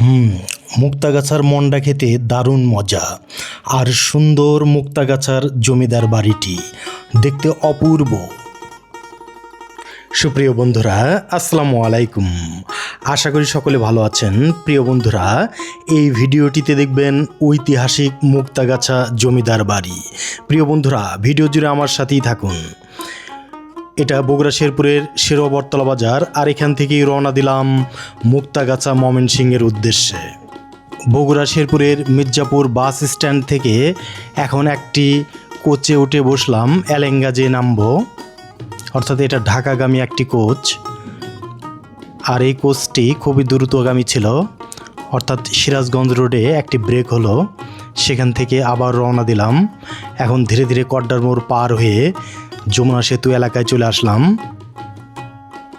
হুম, মুক্তাগাছার মন্ডা খেতে দারুণ মজা। আর সুন্দর মুক্তাগাছার জমিদার বাড়িটি দেখতে অপূর্ব। সুপ্রিয় বন্ধুরা, আসসালামু আলাইকুম। আশা করি সকলে ভালো আছেন। প্রিয় বন্ধুরা, এই ভিডিওটিতে দেখবেন ঐতিহাসিক মুক্তাগাছা জমিদার বাড়ি। প্রিয় বন্ধুরা, ভিডিও জুড়ে আমার সাথেই থাকুন। এটা বগুড়া শেরপুরের শেরবরতলা বাজার, আর এখান থেকেই রওনা দিলাম মুক্তাগাছা ময়মনসিংহের উদ্দেশ্যে। বগুড়া শেরপুরের মির্জাপুর বাস স্ট্যান্ড থেকে এখন একটি কোচে উঠে বসলাম, এলেঙ্গা যে নামবো। অর্থাৎ এটা ঢাকাগামী একটি কোচ। আর এই কোচটি খুবই দ্রুতগামী ছিল। অর্থাৎ সিরাজগঞ্জ রোডে একটি ব্রেক হলো, সেখান থেকে আবার রওনা দিলাম। এখন ধীরে ধীরে কড্ডার মোড় পার হয়ে যমুনা সেতু এলাকায় চলে আসলাম।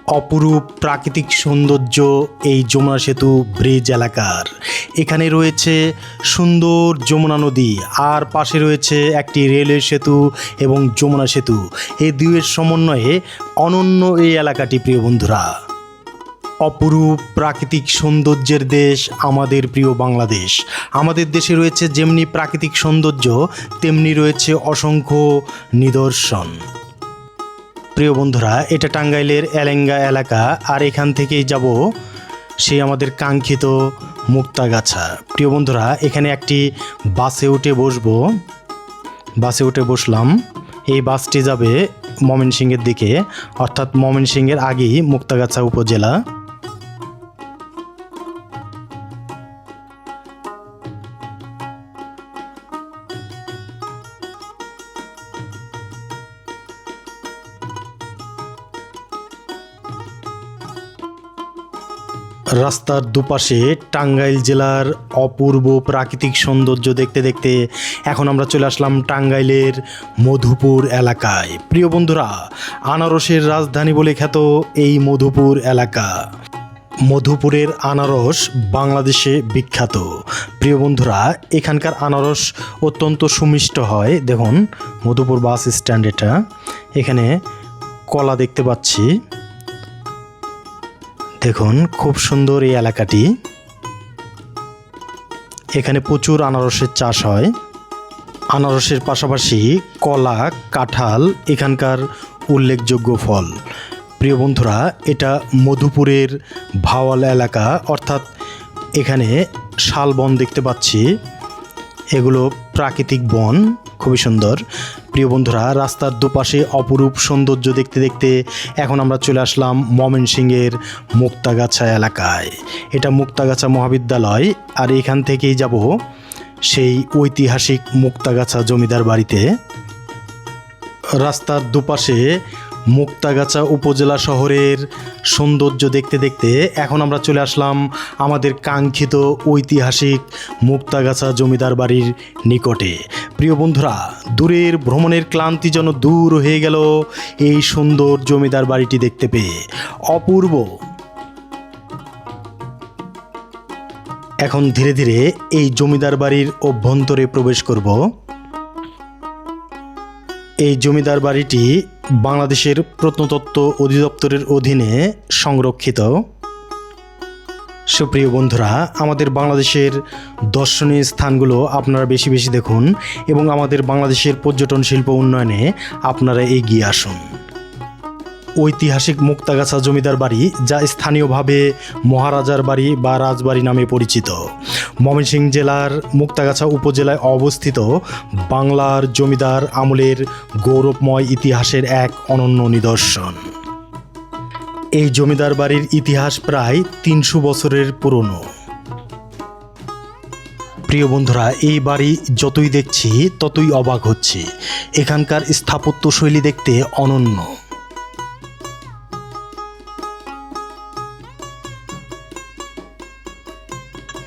অপরূপ প্রাকৃতিক সৌন্দর্য এই যমুনা সেতু ব্রিজ এলাকার। এখানে রয়েছে সুন্দর যমুনা নদী, আর পাশে রয়েছে একটি রেলওয়ে সেতু এবং যমুনা সেতু। এই দুয়ের সমন্বয়ে অনন্য এই এলাকাটি, প্রিয় বন্ধুরা। অপরূপ প্রাকৃতিক সৌন্দর্যের দেশ আমাদের প্রিয় বাংলাদেশ। আমাদের দেশে রয়েছে যেমনি প্রাকৃতিক সৌন্দর্য, তেমনি রয়েছে অসংখ্য নিদর্শন। প্রিয় বন্ধুরা, এটা টাঙ্গাইলের এলেঙ্গা এলাকা, আর এখান থেকেই যাব সেই আমাদের কাঙ্ক্ষিত মুক্তাগাছা। প্রিয় বন্ধুরা, এখানে একটি বাসে উঠে বসবো। বাসে উঠে বসলাম। এই বাসটি যাবে ময়মনসিংহের দিকে, অর্থাৎ ময়মনসিংহের আগেই মুক্তাগাছা উপজেলা। রাস্তার দুপাশে টাঙ্গাইল জেলার অপূর্ব প্রাকৃতিক সৌন্দর্য দেখতে দেখতে এখন আমরা চলে আসলাম টাঙ্গাইলের মধুপুর এলাকায়। প্রিয় বন্ধুরা, আনারসের রাজধানী বলে খ্যাত এই মধুপুর এলাকা। মধুপুরের আনারস বাংলাদেশে বিখ্যাত। প্রিয় বন্ধুরা, এখানকার আনারস অত্যন্ত সুমিষ্ট হয়। দেখুন, মধুপুর বাস স্ট্যান্ড এটা। এখানে কলা দেখতে পাচ্ছি। দেখুন, খুব সুন্দর এই এলাকাটি। এখানে প্রচুর আনারসের চাষ হয়। আনারসের পাশাপাশি কলা, কাঁঠাল, এখানকার উল্লেখযোগ্য ফল। প্রিয় বন্ধুরা, এটা মধুপুরের ভাওয়াল এলাকা, অর্থাৎ এখানে শাল বন দেখতে পাচ্ছি। এগুলো প্রাকৃতিক বন, খুবই সুন্দর। প্রিয় বন্ধুরা, রাস্তার দুপাশে অপরূপ সৌন্দর্য দেখতে দেখতে এখন আমরা চলে আসলাম ময়মনসিংহের মুক্তাগাছা এলাকায়। এটা মুক্তাগাছা মহাবিদ্যালয় আর এখান থেকেই যাব সেই ঐতিহাসিক মুক্তাগাছা জমিদার বাড়িতে। রাস্তার দুপাশে মুক্তাগাছা উপজেলা শহরের সৌন্দর্য দেখতে দেখতে এখন আমরা চলে আসলাম আমাদের কাঙ্ক্ষিত ঐতিহাসিক মুক্তাগাছা জমিদার বাড়ির নিকটে। প্রিয় বন্ধুরা, দূরের ভ্রমণের ক্লান্তি যেন দূর হয়ে গেল এই সুন্দর জমিদার বাড়িটি দেখতে পেয়ে। অপূর্ব। এখন ধীরে ধীরে এই জমিদার বাড়ির অভ্যন্তরে প্রবেশ করব। এই জমিদার বাড়িটি বাংলাদেশের প্রত্নতত্ত্ব অধিদপ্তরের অধীনে সংরক্ষিত। সুপ্রিয় বন্ধুরা, আমাদের বাংলাদেশের দর্শনীয় স্থানগুলো আপনারা বেশি বেশি দেখুন এবং আমাদের বাংলাদেশের পর্যটন শিল্প উন্নয়নে আপনারা এগিয়ে আসুন। ঐতিহাসিক মুক্তাগাছা জমিদার বাড়ি, যা স্থানীয়ভাবে মহারাজার বাড়ি বা রাজবাড়ি নামে পরিচিত। ময়মনসিংহ জেলার মুক্তাগাছা উপজেলায় অবস্থিত বাংলার জমিদার আমলের গৌরবময় ইতিহাসের এক অনন্য নিদর্শন। এই জমিদার বাড়ির ইতিহাস প্রায় তিনশো বছরের পুরনো। প্রিয় বন্ধুরা, এই বাড়ি যতই দেখছি, ততই অবাক হচ্ছি। এখানকার স্থাপত্য শৈলী দেখতে অনন্য।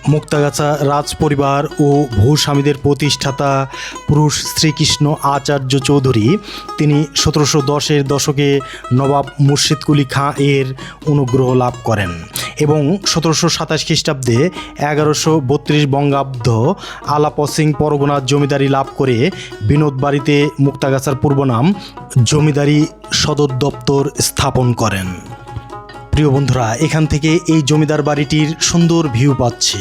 মুক্তাগাছা রাজ পরিবার ও ভূস্বামীদের প্রতিষ্ঠাতা পুরুষ শ্রীকৃষ্ণ আচার্য চৌধুরী। তিনি সতেরোশো দশের দশকে নবাব মুর্শিদ কুলি খাঁ এর অনুগ্রহ লাভ করেন এবং সতেরোশো সাতাশ খ্রিস্টাব্দে এগারোশো বত্রিশ বঙ্গাব্দ আলাপসিং পরগনার জমিদারি লাভ করে বিনোদ বাড়িতে মুক্তাগাছার পূর্ব নাম জমিদারি সদর দপ্তর স্থাপন করেন। প্রিয় বন্ধুরা, এখান থেকে এই জমিদার বাড়িটির সুন্দর ভিউ পাচ্ছি।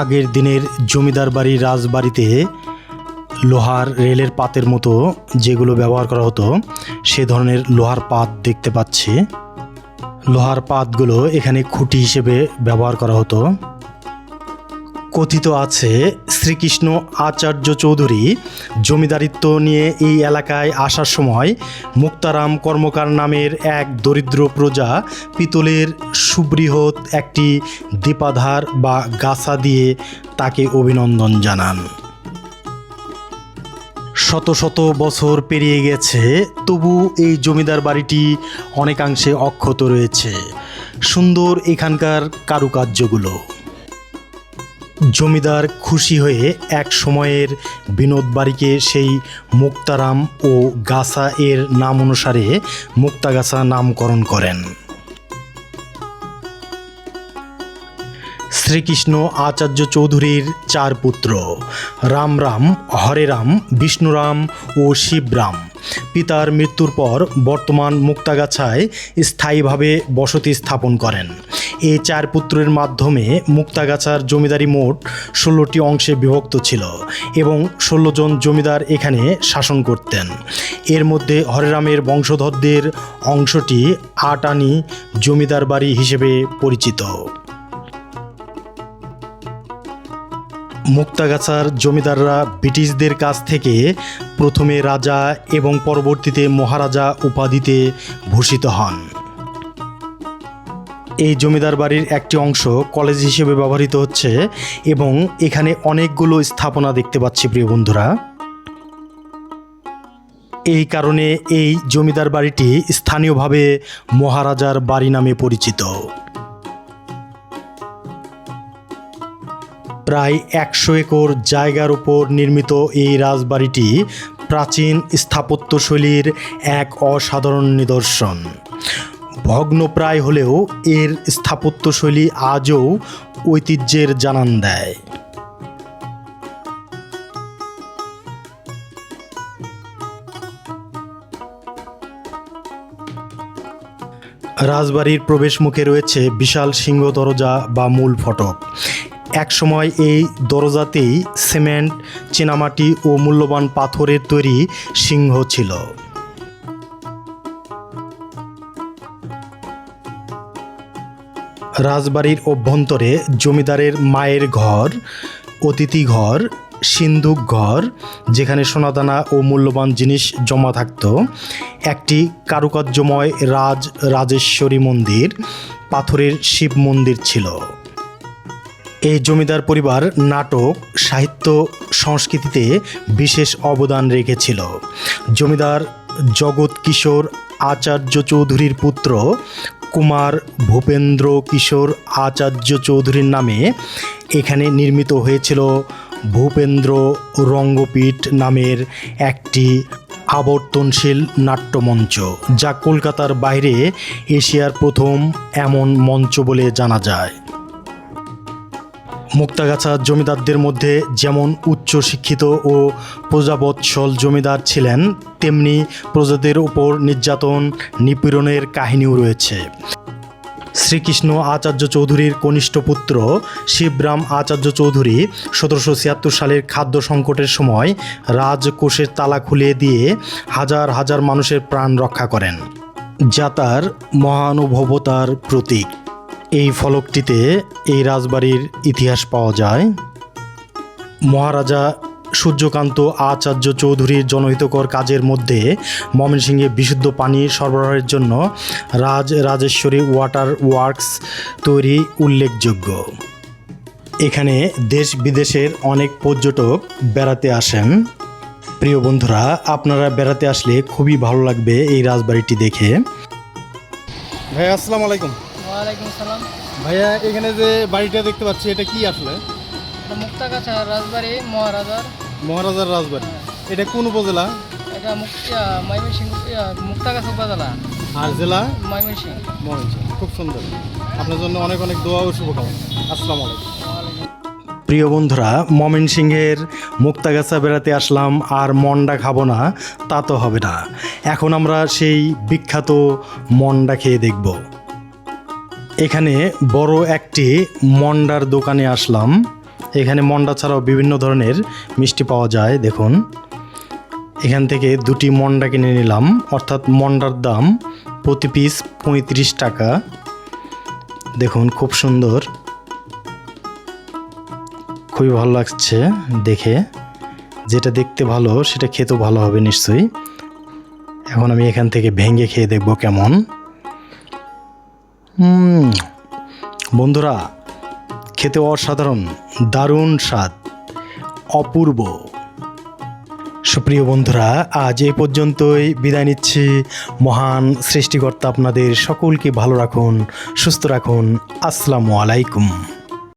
আগের দিনের জমিদার বাড়ি রাজবাড়িতে লোহার রেলের পাতের মতো যেগুলো ব্যবহার করা হতো, সে ধরনের লোহার পাত দেখতে পাচ্ছি। লোহার পাতগুলো এখানে খুঁটি হিসেবে ব্যবহার করা হতো। কথিত আছে, শ্রীকৃষ্ণ আচার্য চৌধুরী জমিদারিত্ব নিয়ে এই এলাকায় আসার সময় মুক্তারাম কর্মকার নামের এক দরিদ্র প্রজা পিতলের সুবৃহৎ একটি দীপাধার বা গাছা দিয়ে তাকে অভিনন্দন জানান। শত শত বছর পেরিয়ে গেছে, তবু এই জমিদার বাড়িটি অনেকাংশে অক্ষত রয়েছে। সুন্দর এখানকার কারুকার্যগুলো। জমিদার খুশি হয়ে এক সময়ের বিনোদ বাড়িকে সেই মুক্তারাম ও গাছা এর নাম অনুসারে মুক্তাগাছা নামকরণ করেন। শ্রীকৃষ্ণ আচার্য চৌধুরীর চার পুত্র। রাম রাম, হরে রাম বিষ্ণুরাম ও শিবরাম পিতার মৃত্যুর পর বর্তমান মুক্তাগাছায় স্থায়ীভাবে বসতি স্থাপন করেন। এই চার পুত্রের মাধ্যমে মুক্তাগাছার জমিদারি মোট ষোলোটি অংশে বিভক্ত ছিল এবং ষোলো জন জমিদার এখানে শাসন করতেন। এর মধ্যে হরেরামের বংশধরদের অংশটি আটানি জমিদার বাড়ি হিসেবে পরিচিত। মুক্তাগাছার জমিদাররা ব্রিটিশদের কাছ থেকে প্রথমে রাজা এবং পরবর্তীতে মহারাজা উপাধিতে ভূষিত হন। এই জমিদার বাড়ির একটি অংশ কলেজ হিসেবে ব্যবহৃত হচ্ছে এবং এখানে অনেকগুলো স্থাপনা দেখতে পাচ্ছি প্রিয় বন্ধুরা। এই কারণে এই জমিদার বাড়িটি স্থানীয়ভাবে মহারাজার বাড়ি নামে পরিচিত। প্রায় একশো একর জায়গার উপর নির্মিত এই রাজবাড়িটি প্রাচীন স্থাপত্যশৈলীর এক অসাধারণ নিদর্শন। ভগ্নপ্রায় হলেও এর স্থাপত্যশৈলী আজও ঐতিহ্যের জানান দেয়। রাজবাড়ির প্রবেশমুখে রয়েছে বিশাল সিংহ দরজা বা মূল ফটক। একসময় এই দরজাতেই সিমেন্ট, চীনামাটি ও মূল্যবান পাথরের তৈরি সিংহ ছিল। রাজবাড়ির অভ্যন্তরে জমিদারের মায়ের ঘর, অতিথি ঘর, সিন্ধুক ঘর, যেখানে সোনাদানা ও মূল্যবান জিনিস জমা থাকত। একটি কারুকার্যময় রাজ রাজেশ্বরী মন্দির, পাথরের শিব মন্দির ছিল। এই জমিদার পরিবার নাটক, সাহিত্য, সংস্কৃতিতে বিশেষ অবদান রেখেছিল। জমিদার জগৎ কিশোর আচার্য চৌধুরীর পুত্র কুমার ভূপেন্দ্র কিশোর আচার্য চৌধুরীর নামে এখানে নির্মিত হয়েছিল ভূপেন্দ্র রঙ্গপীঠ নামের একটি আবর্তনশীল নাট্যমঞ্চ, যা কলকাতার বাইরে এশিয়ার প্রথম এমন মঞ্চ বলে জানা যায়। মুক্তাগাছা জমিদারদের মধ্যে যেমন উচ্চ শিক্ষিত ও প্রজাবৎসল জমিদার ছিলেন, তেমনি প্রজাদের উপর নির্যাতন, নিপীড়নের কাহিনীও রয়েছে। শ্রীকৃষ্ণ আচার্য চৌধুরীর কনিষ্ঠ পুত্র শিবরাম আচার্য চৌধুরী সতেরোশো ছিয়াত্তর সালের খাদ্য সংকটের সময় রাজকোষের তালা খুলে দিয়ে হাজার হাজার মানুষের প্রাণ রক্ষা করেন। যা তার মহানুভবতার প্রতীক। এই ফলকটিতে এই রাজবাড়ির ইতিহাস পাওয়া যায়। মহারাজা সূর্যকান্ত আচার্য চৌধুরীর জনহিতকর কাজের মধ্যে ময়মনসিংহে বিশুদ্ধ পানি সরবরাহের জন্য রাজ রাজেশ্বরী ওয়াটার ওয়ার্কস তৈরি উল্লেখযোগ্য। এখানে দেশ বিদেশের অনেক পর্যটক বেড়াতে আসেন। প্রিয় বন্ধুরা, আপনারা বেড়াতে আসলে খুবই ভালো লাগবে এই রাজবাড়িটি দেখে। ভাই, আসসালামু আলাইকুম। ওয়ালাইকুম সালাম। ভাইয়া এখানে যে বাড়িটা দেখতে পাচ্ছি এটা কি আসলে? মুক্তাগাছা রাজবাড়ি মহারাজার। মহারাজার রাজবাড়ি। এটা কোন উপজেলা? এটা মুক্তিয়া ময়মনসিং মুক্তাগাছা উপজেলা। আর জেলা? ময়মনসিং ময়মনসিংহ খুব সুন্দর। আপনার জন্য অনেক অনেক দোয়া ও শুভকামনা। আসসালামু আলাইকুম। প্রিয় বন্ধুরা ময়মনসিংহের মুক্তাগাছা বেড়াতে আসলাম আর মন্ডা খাব না তা তো হবে না। এখন আমরা সেই বিখ্যাত মন্ডা খেয়ে দেখব। এখানে বড় একটি মন্ডার দোকানে আসলাম। এখানে মন্ডা ছাড়াও বিভিন্ন ধরনের মিষ্টি পাওয়া যায়, দেখুন। এখান থেকে দুটি মন্ডা কিনে নিলাম, অর্থাৎ মন্ডার দাম প্রতি পিস পঁয়ত্রিশ টাকা। দেখুন, খুব সুন্দর। খুবই ভালো লাগছে দেখে। যেটা দেখতে ভালো, সেটা খেতেও ভালো হবে নিশ্চয়ই। এখন আমি এখান থেকে ভেঙে খেয়ে দেখব কেমন। বন্ধুরা, খেতে অসাধারণ, দারুণ স্বাদ, অপূর্ব। সুপ্রিয় বন্ধুরা, আজ এই পর্যন্তই বিদায় নিচ্ছি। মহান সৃষ্টিকর্তা আপনাদের সকলকে ভালো রাখুন, সুস্থ রাখুন। আসসালামু আলাইকুম।